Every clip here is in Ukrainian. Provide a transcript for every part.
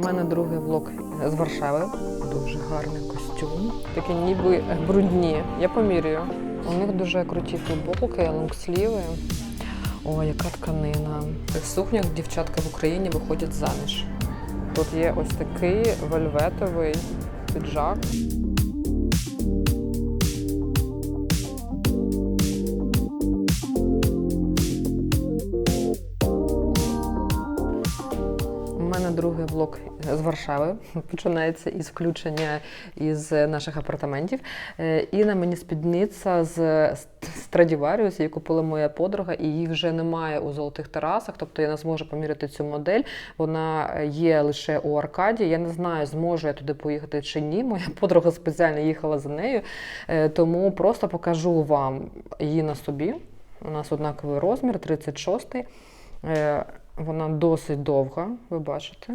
У мене другий влог з Варшави. Дуже гарний костюм. Такі ніби брудні. Я помірюю. У них дуже круті футболки, лонгсліви. О, яка тканина. В сукнях дівчатка в Україні виходять заміж. Тут є ось такий вельветовий піджак. З Варшави починається із включення із наших апартаментів. Е, І на мені спідниця з Stradivarius, яку купила моя подруга, і її вже немає у золотих терасах. Тобто я не зможу поміряти цю модель. Вона є лише у Аркаді. Я не знаю, зможу я туди поїхати чи ні. Моя подруга спеціально їхала за нею, Е, тому просто покажу вам її на собі. У нас однаковий розмір, 36 Е, Вона досить довга, ви бачите.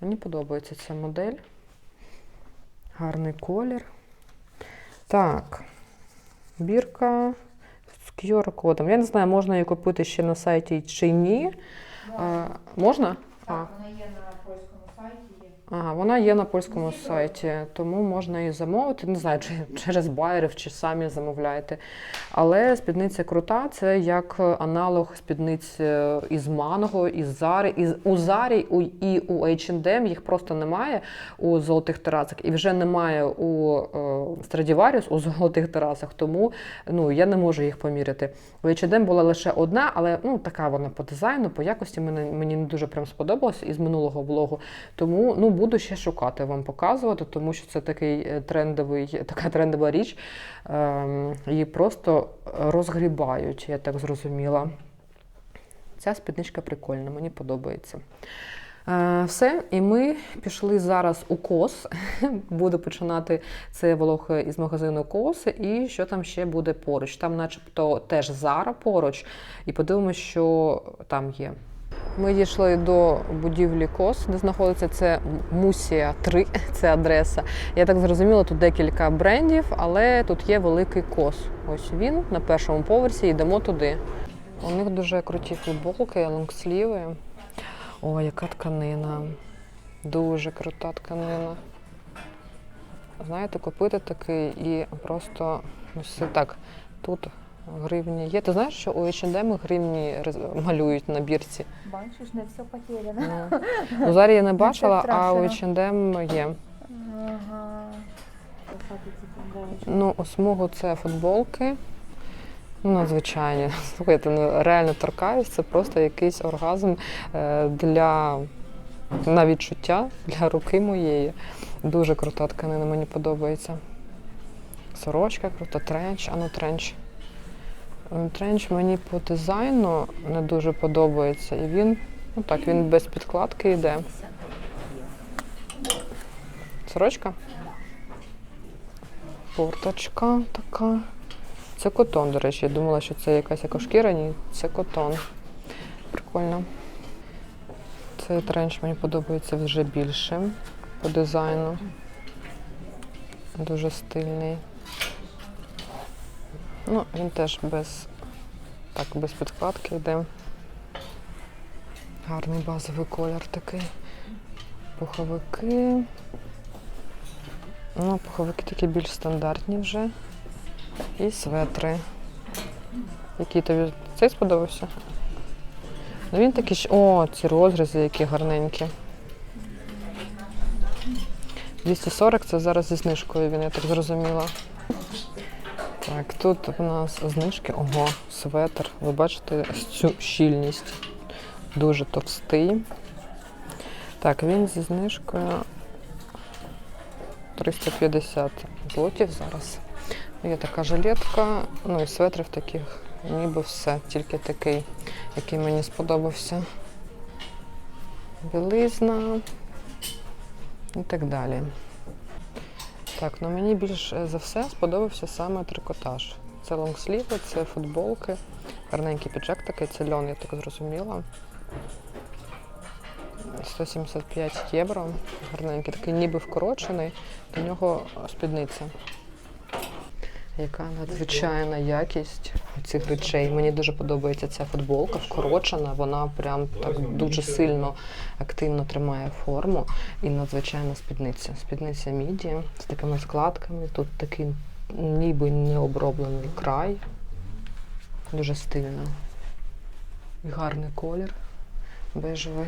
Мені подобається ця модель. Гарний колір. Так, бірка з QR-кодом. Я не знаю, можна її купити ще на сайті чи ні. А, можна? А, Так, вона є на. Ага, вона є на польському сайті, тому можна її замовити. Не знаю, чи через байерів, чи самі замовляєте. Але спідниця крута, це як аналог спідниць е, із Манго, із Зари. Із, у Зарі у, і у H&M їх просто немає у золотих терасах. І вже немає у е, Stradivarius у золотих терасах, тому ну, я не можу їх поміряти. У H&M була лише одна, але ну, така вона по дизайну, по якості мені, мені не дуже прям сподобалося із минулого влогу. Тому ну, буду ще шукати вам показувати, тому що це такий е, трендовий, така трендова річ. Ем, її просто розгрібають, я так зрозуміла. Ця спідничка прикольна, мені подобається. Е, Все, і ми пішли зараз у кос. Буду починати цей влог із магазину Кос. І що там ще буде поруч? Там, начебто, теж Зара поруч, і подивимося, що там є. Ми дійшли до будівлі Кос, де знаходиться це Мусія 3, це адреса. Я так зрозуміла, тут декілька брендів, але тут є великий кос. Ось він на першому поверсі, йдемо туди. У них дуже круті футболки, лонгсліви. О, яка тканина. Дуже крута тканина. Знаєте, купити такий і просто ну, все так. Тут гривні є. Ти знаєш, що у H&M гривні малюють на бірці? Бачиш, не все потеряно. Ну, ну, зараз я не бачила, а у. H&M є. Ага. Ну, у смугу це футболки. Ну, надзвичайні. Слухайте, ну реально торкаюсь, це просто якийсь оргазм е, для на відчуття для руки моєї. Дуже крута тканина, мені подобається. Сорочка крута, тренч, а ну тренч. М, Тренч мені по дизайну не дуже подобається. І він, ну так, він без підкладки йде. Сорочка? Курточка така. Це котон, до речі. Я думала, що це якась екошкіра, ні, це котон. Прикольно. Цей тренч мені подобається вже більше по дизайну. Дуже стильний. Ну, він теж без, так, без підкладки йде. Гарний базовий колір такий. Пуховики. Ну, пуховики такі більш стандартні вже. І светри. Який тобі цей сподобався? Ну він такий. О, ці розрізи, які гарненькі. 240 це зараз зі знижкою він, я так зрозуміла. Так, тут у нас знижки. Ого, светр. Ви бачите цю щільність. Дуже товстий. Так, він зі знижкою 350 злотів зараз. Є така жилетка, ну і светрів таких, ніби все, тільки такий, який мені сподобався. Білизна і так далі. Так, ну мені більш за все сподобався саме трикотаж. Це лонгсліви, це футболки, гарненький піджак такий, це льон, я так зрозуміла. 175 євро. Гарненький, такий ніби вкорочений, до нього спідниця. Яка надзвичайна якість цих речей. Мені дуже подобається ця футболка, вкорочена. Вона прям так дуже сильно активно тримає форму і надзвичайна спідниця. Спідниця міді з такими складками. Тут такий ніби необроблений край. Дуже стильно. І гарний колір бежевий.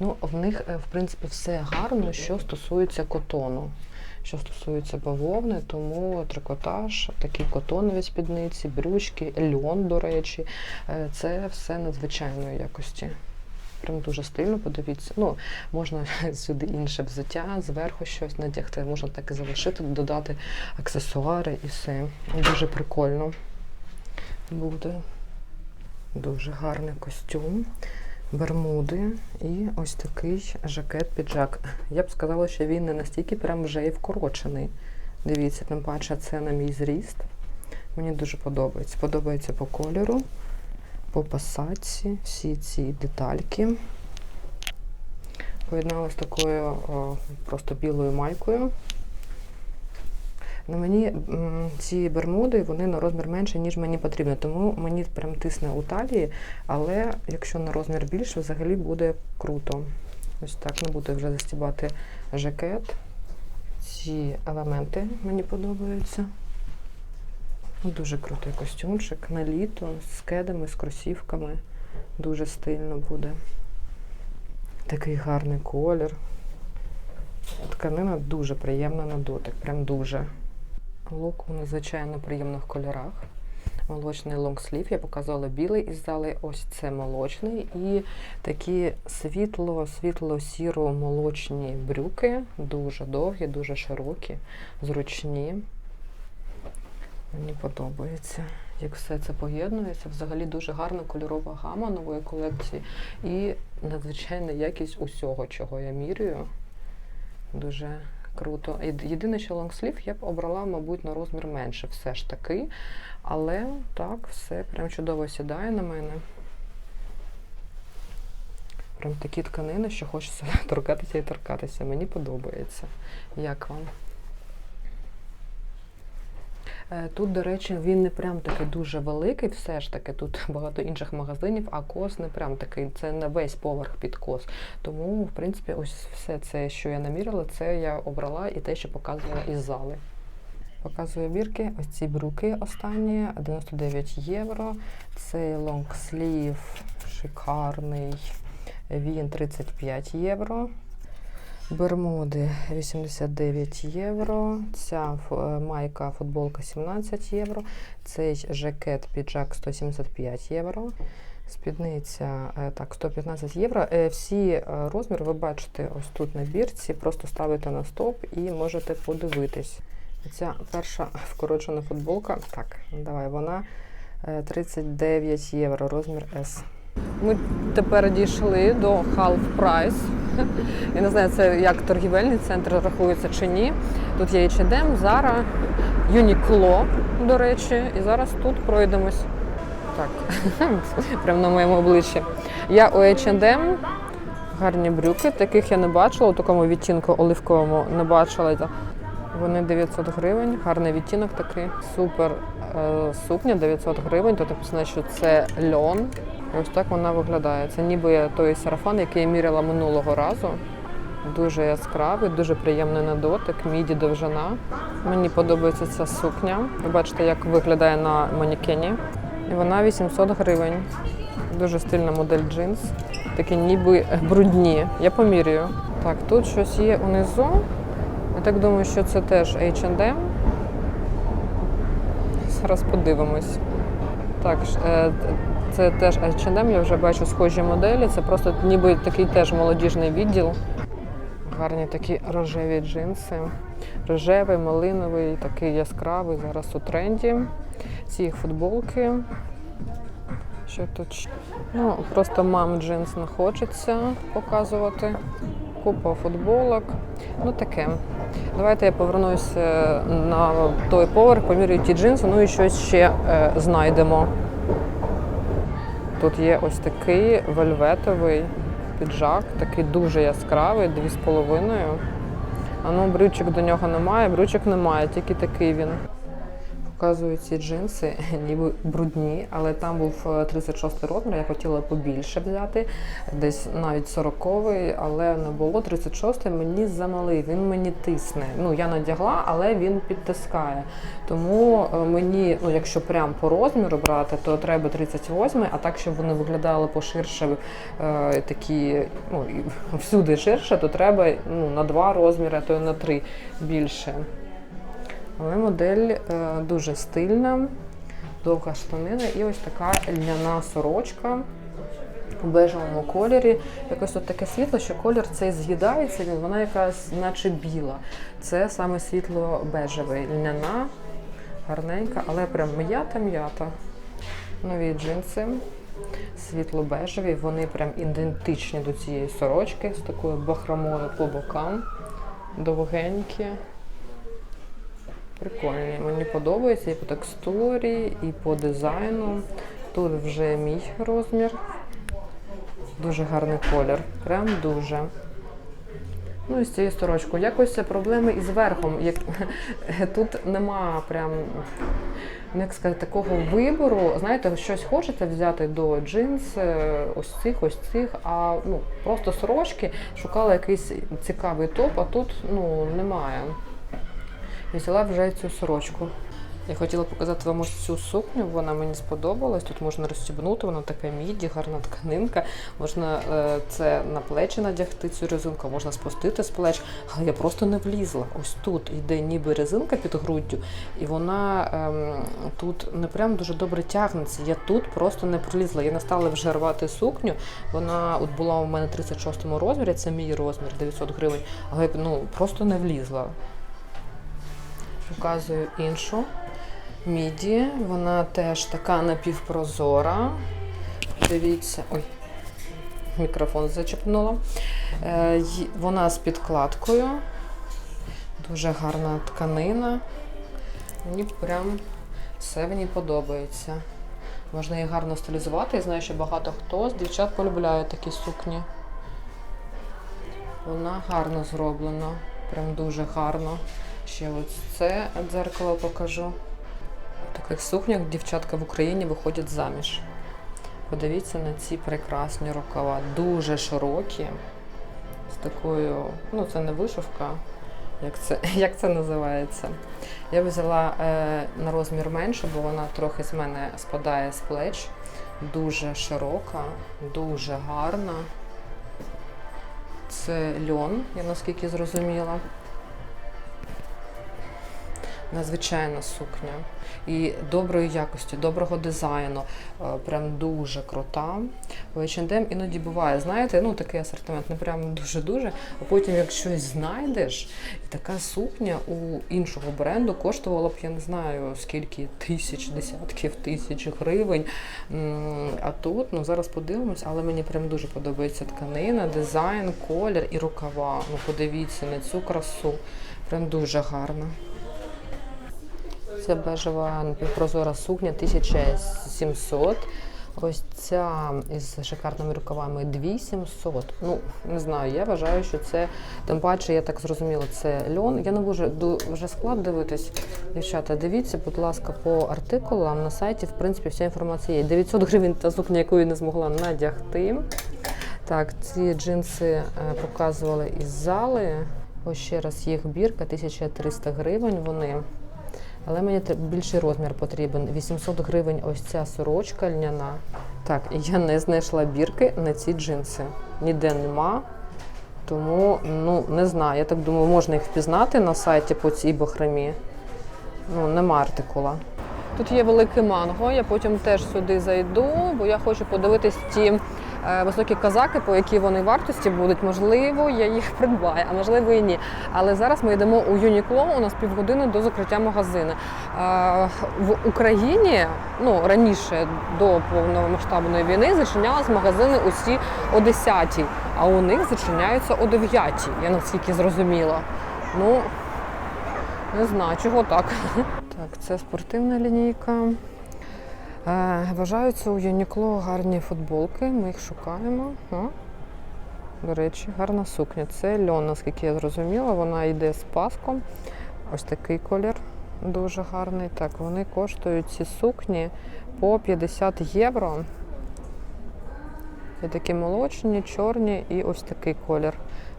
Ну, в них, е, в принципі, все гарно, що стосується котону. Що стосується бавовни, тому трикотаж, такі котонові спідниці, брючки, льон, до речі, е, це все надзвичайної якості. Прям дуже стильно, подивіться. Ну, можна сюди інше взуття, зверху щось надягти, можна так і залишити, додати аксесуари і все. Дуже прикольно буде. Дуже гарний костюм, бермуди і ось такий жакет-піджак. Я б сказала, що він не настільки прям вже і вкорочений. Дивіться, тим паче це на мій зріст. Мені дуже подобається. Подобається по кольору, по посадці, всі ці детальки. Поєднала з такою о, просто білою майкою. На мені м, ці бермуди вони на розмір менше, ніж мені потрібно, тому мені прям тисне у талії, але якщо на розмір більше, взагалі буде круто. Ось так не буде вже застібати жакет. Ці елементи мені подобаються. Дуже крутий костюмчик на літо з кедами, з кросівками. Дуже стильно буде. Такий гарний колір. Тканина дуже приємна на дотик, прям дуже. Лук у надзвичайно приємних кольорах. Молочний лонгслів, я показувала білий із зали, ось це молочний. І такі світло, світло-сіро молочні брюки, дуже довгі, дуже широкі, зручні. Мені подобається, як все це поєднується. Взагалі дуже гарна кольорова гама нової колекції і надзвичайна якість усього, чого я міряю. Дуже круто. Єдине, що лонгслів я б обрала, мабуть, на розмір менше все ж таки. Але так, все прям чудово сідає на мене. Прям такі тканини, що хочеться торкатися і торкатися. Мені подобається. Як вам? Е, Тут, до речі, він не прям такий дуже великий, все ж таки. Тут багато інших магазинів, а кос не прям такий. Це не весь поверх під кос. Тому, в принципі, ось все це, що я намірила, це я обрала і те, що показувала із зали. Показую бірки. Ось ці брюки останні 99 євро. Цей лонгслів шикарний. Він 35 євро. Бермуди 89 євро. Ця е, майка футболка 17 євро. Цей жакет піджак 175 євро. Спідниця е, так, 115 євро. Е, Всі розміри ви бачите ось тут на бірці. Просто ставите на стоп і можете подивитись. Ця перша вкорочена футболка. Так, давай, вона е, 39 євро, розмір S. Ми тепер дійшли до half price. Я не знаю, це як торгівельний центр рахується чи ні. Тут є H&M, Zara, Uniqlo, до речі, і зараз тут пройдемось. Так, прямо на моєму обличчі. Я у H&M, гарні брюки, таких я не бачила, у такому відтінку оливковому не бачила. Вони 900 гривень, гарний відтінок такий, супер е, сукня 900 гривень. Тут написано, що це льон. Ось так вона виглядає. Це ніби той сарафан, який я міряла минулого разу. Дуже яскравий, дуже приємний на дотик, міді довжина. Мені подобається ця сукня. Ви бачите, як виглядає на манікені. І вона 800 гривень. Дуже стильна модель джинс. Такі ніби брудні. Я поміряю. Так, тут щось є унизу. Я так думаю, що це теж H&M. Зараз подивимось. Так, е, це теж H&M, я вже бачу схожі моделі. Це просто ніби такий теж молодіжний відділ. Гарні такі рожеві джинси. Рожевий, малиновий, такий яскравий, зараз у тренді. Ці футболки. Що тут? Ну, просто мам джинс не хочеться показувати. Купа футболок. Ну таке. Давайте я повернуся на той поверх, помірюю ті джинси, ну і щось ще е, знайдемо. Тут є ось такий вельветовий піджак, такий дуже яскравий, дві з половиною. А ну, брючок до нього немає, брючок немає, тільки такий він. Показую ці джинси, ніби брудні, але там був е, 36 розмір, я хотіла побільше взяти, десь навіть 40 але не було 36 мені замалий, він мені тисне. Ну, я надягла, але він підтискає. Тому е, мені, ну, якщо прям по розміру брати, то треба 38, а так, щоб вони виглядали поширше, е, такі, ну, всюди ширше, то треба ну, на два розміри, а то й на три більше. Але модель е, дуже стильна, довга штанина і ось така льняна сорочка у бежевому кольорі. Якось тут таке світло, що колір цей з'їдається, вона якась наче біла. Це саме світло бежевий, льняна, гарненька, але прям м'ята-м'ята. Нові джинси. Світло-бежеві, вони прям ідентичні до цієї сорочки з такою бахромою по бокам, довгенькі. Прикольні, мені подобається і по текстурі, і по дизайну. Тут вже мій розмір. Дуже гарний колір. Прям дуже. Ну і з цією сорочкою. Якось проблеми із верхом. Як... Тут нема прям, ну, як сказати, такого вибору. Знаєте, щось хочете взяти до джинс, е, ось цих, ось цих, а ну, просто сорочки, шукала якийсь цікавий топ, а тут ну, немає. Взяла вже цю сорочку. Я хотіла показати вам ось цю сукню, вона мені сподобалась. Тут можна розстібнути, вона така міді, гарна тканинка. Можна е, це на плечі надягти цю резинку, можна спустити з плеч. Але я просто не влізла. Ось тут йде ніби резинка під груддю, і вона ем, тут не прям дуже добре тягнеться. Я тут просто не пролізла. Я не стала вже рвати сукню. Вона от була у мене 36 му розмірі, це мій розмір 900 гривень, але я ну, просто не влізла. Показую іншу міді. Вона теж така напівпрозора. Дивіться, ой, мікрофон зачепнула. Е, вона з підкладкою. Дуже гарна тканина. Мені прям все в ній подобається. Можна її гарно стилізувати. Я знаю, що багато хто з дівчат полюбляє такі сукні. Вона гарно зроблена, прям дуже гарно. Ще ось це дзеркало покажу. В таких сукнях дівчатка в Україні виходять заміж. Подивіться на ці прекрасні рукава, дуже широкі, з такою, ну це не вишивка, як це, як це називається. Я взяла е, на розмір менше, бо вона трохи з мене спадає з плеч. Дуже широка, дуже гарна. Це льон, я наскільки зрозуміла. Надзвичайна сукня і доброї якості, доброго дизайну, е, прям дуже крута. В H&M іноді буває, знаєте, ну такий асортимент, не прям дуже-дуже, а потім як щось знайдеш, і така сукня у іншого бренду коштувала б, я не знаю, скільки тисяч, десятків тисяч гривень. А тут, ну зараз подивимось, але мені прям дуже подобається тканина, дизайн, колір і рукава. Ну подивіться на цю красу. Прям дуже гарно. Це бежева напівпрозора сукня 1700. Ось ця із шикарними рукавами 2700. Ну, не знаю, я вважаю, що це, тим паче, я так зрозуміла, це льон. Я не можу вже склад дивитись. Дівчата, дивіться, будь ласка, по артикулам на сайті, в принципі, вся інформація є. 900 гривень та сукня, яку я не змогла надягти. Так, ці джинси е, показували із зали. Ось ще раз їх бірка, 1300 гривень вони. Але мені більший розмір потрібен. 800 гривень ось ця сорочка льняна. Так, і я не знайшла бірки на ці джинси. Ніде нема. Тому ну не знаю. Я так думаю, можна їх впізнати на сайті по цій бахромі. Ну, нема артикула. Тут є велике манго. Я потім теж сюди зайду, бо я хочу подивитись ті високі казаки, по якій вони вартості будуть. Можливо, я їх придбаю, а можливо і ні. Але зараз ми йдемо у Юнікло. У нас півгодини до закриття магазину. Е, в Україні ну раніше до повномасштабної війни зачинялись магазини усі о 10-й, а у них зачиняються о 9-й, Я наскільки зрозуміла. Ну не знаю, чого так. Так, це спортивна лінійка. Е, вважаються у Юнікло гарні футболки. Ми їх шукаємо. О. До речі, гарна сукня. Це льон, наскільки я зрозуміла. Вона йде з паском. Ось такий колір дуже гарний. Так, вони коштують ці сукні по 50 євро. Є такі молочні, чорні і ось такий колір.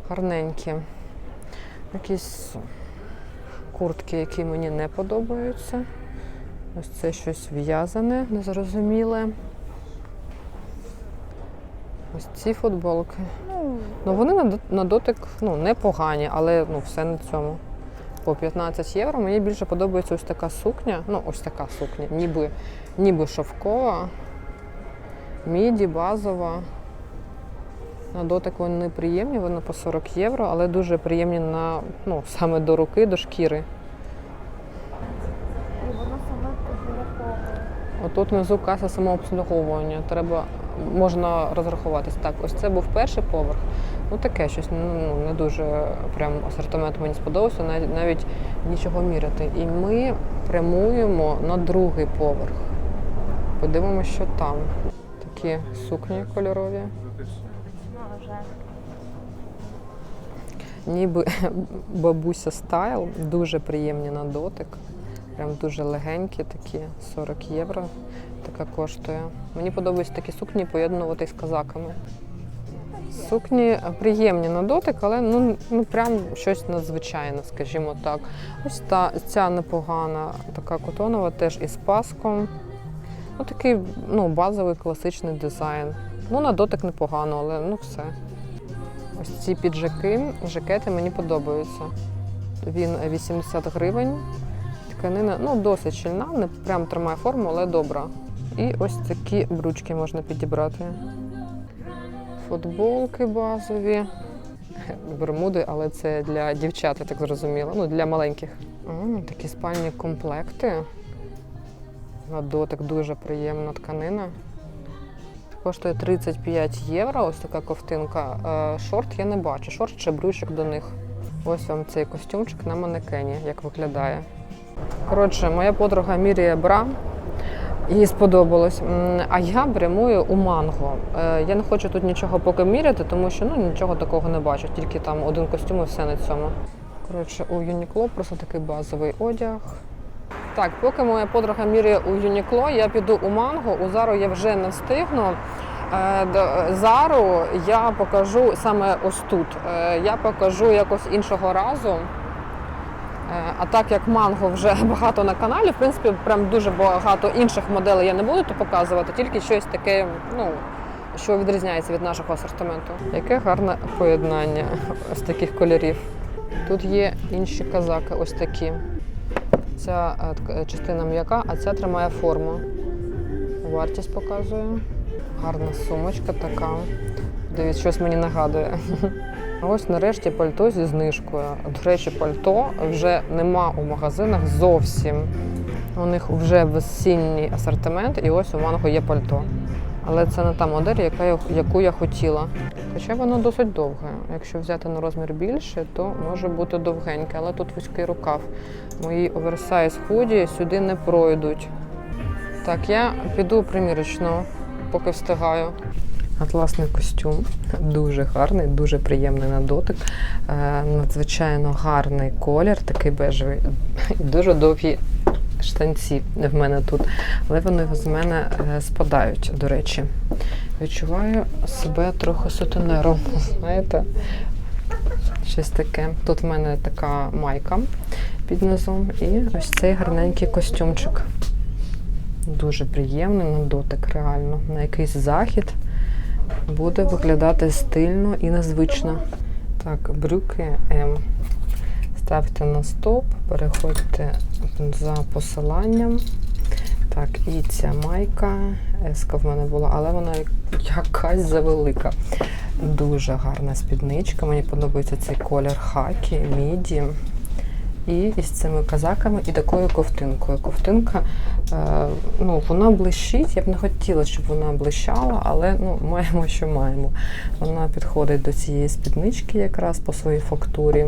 Гарненькі. Якісь куртки, які мені не подобаються. Ось це щось в'язане, незрозуміле. Ось ці футболки. Ну, вони на дотик ну, непогані, але ну, все на цьому. По 15 євро. Мені більше подобається ось така сукня. Ну, ось така сукня, ніби, ніби шовкова, міді, базова. На дотик вони приємні, вони по 40 євро, але дуже приємні на, ну, саме до руки, до шкіри. і воно саме підраховує. Отут внизу каса самообслуговування. Треба можна розрахуватись. Так, ось це був перший поверх. Ну таке щось ну, не дуже прям асортимент мені сподобався, навіть навіть нічого міряти. І ми прямуємо на другий поверх. Подивимося, що там. Такі сукні кольорові. Ніби бабуся стайл, дуже приємні на дотик. Прям дуже легенькі такі, 40 євро. Така коштує. Мені подобаються такі сукні поєднувати з казаками. Сукні приємні на дотик, але ну, ну прям щось надзвичайне, скажімо так. Ось та ця непогана, така котонова, теж із паском. Ну, такий ну, базовий класичний дизайн. Ну, на дотик непогано, але ну все. Ось ці піджаки, жакети мені подобаються. Він 80 гривень. Тканина ну, досить щільна, не прям тримає форму, але добра. І ось такі брючки можна підібрати. Футболки базові. Бермуди, але це для дівчат, я так зрозуміла. Ну, для маленьких. М, такі спальні комплекти. На дотик дуже приємна тканина. Коштує 35 євро. Ось така ковтинка. Е, Шорт я не бачу. Шорт чи брючок до них. Ось вам цей костюмчик на манекені, як виглядає. Коротше, моя подруга міряє бра. Їй сподобалось. А я прямую у манго. Е, Я не хочу тут нічого поки міряти, тому що ну, нічого такого не бачу, тільки там один костюм і все на цьому. Коротше, у Юнікло просто такий базовий одяг. Так, поки моя подруга міряє у Юнікло, я піду у манго. У Зару я вже не встигну. Е, Зару я покажу саме ось тут. Е, Я покажу якось іншого разу. Е, А так як манго вже багато на каналі, в принципі, прям дуже багато інших моделей я не буду тут показувати, тільки щось таке, ну, що відрізняється від нашого асортименту. Яке гарне поєднання ось таких кольорів. Тут є інші казаки, ось такі. Ця е, частина м'яка, а ця тримає форму. Вартість показую. Гарна сумочка така. Дивіться, щось мені нагадує. Ось нарешті пальто зі знижкою. До речі, пальто вже нема у магазинах зовсім. У них вже весінній асортимент, і ось у манго є пальто. Але це не та модель, яка яку я хотіла. Хоча воно досить довге. Якщо взяти на розмір більше, то може бути довгеньке, але тут вузький рукав. Мої оверсайз худі сюди не пройдуть. Так, я піду примірочно, поки встигаю. Атласний костюм дуже гарний, дуже приємний на дотик. Е, надзвичайно гарний колір, такий бежевий. І дуже довгі штанці в мене тут. Але вони з мене е, спадають, до речі. Відчуваю себе трохи сутенером, знаєте. Щось таке. Тут в мене така майка під низом і ось цей гарненький костюмчик. Дуже приємний на дотик, реально. На якийсь захід буде виглядати стильно і незвично. Так, брюки М. Ставте на стоп, переходьте за посиланням. Так, і ця майка. Еска в мене була, але вона якась завелика. Дуже гарна спідничка. Мені подобається цей колір хакі, міді. І із цими казаками і такою ковтинкою. Ковтинка, е, ну, вона блищить. Я б не хотіла, щоб вона блищала, але ну, маємо, що маємо. Вона підходить до цієї спіднички якраз по своїй фактурі.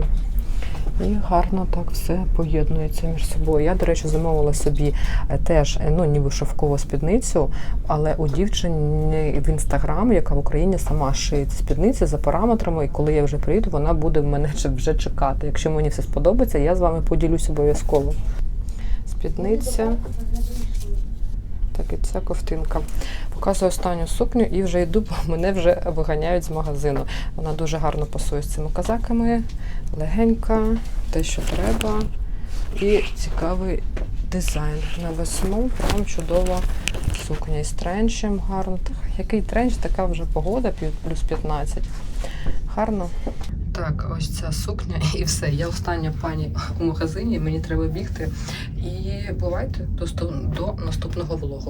І гарно так все поєднується між собою. Я, до речі, замовила собі е, теж е, ну, ніби шовкову спідницю, але у дівчині в інстаграм, яка в Україні сама шиє ці спідниці за параметрами, і коли я вже приїду, вона буде мене вже чекати. Якщо мені все сподобається, я з вами поділюсь обов'язково. Спідниця. Так, і ця ковтинка. Показую останню сукню і вже йду, бо мене вже виганяють з магазину. Вона дуже гарно пасує з цими казаками, легенька, те, що треба. І цікавий дизайн. На весну прям чудова сукня із тренчем гарно. Який тренч, така вже погода, плюс 15. Гарно. Так, ось ця сукня і все. Я остання пані у магазині, мені треба бігти. І бувайте до наступного влогу.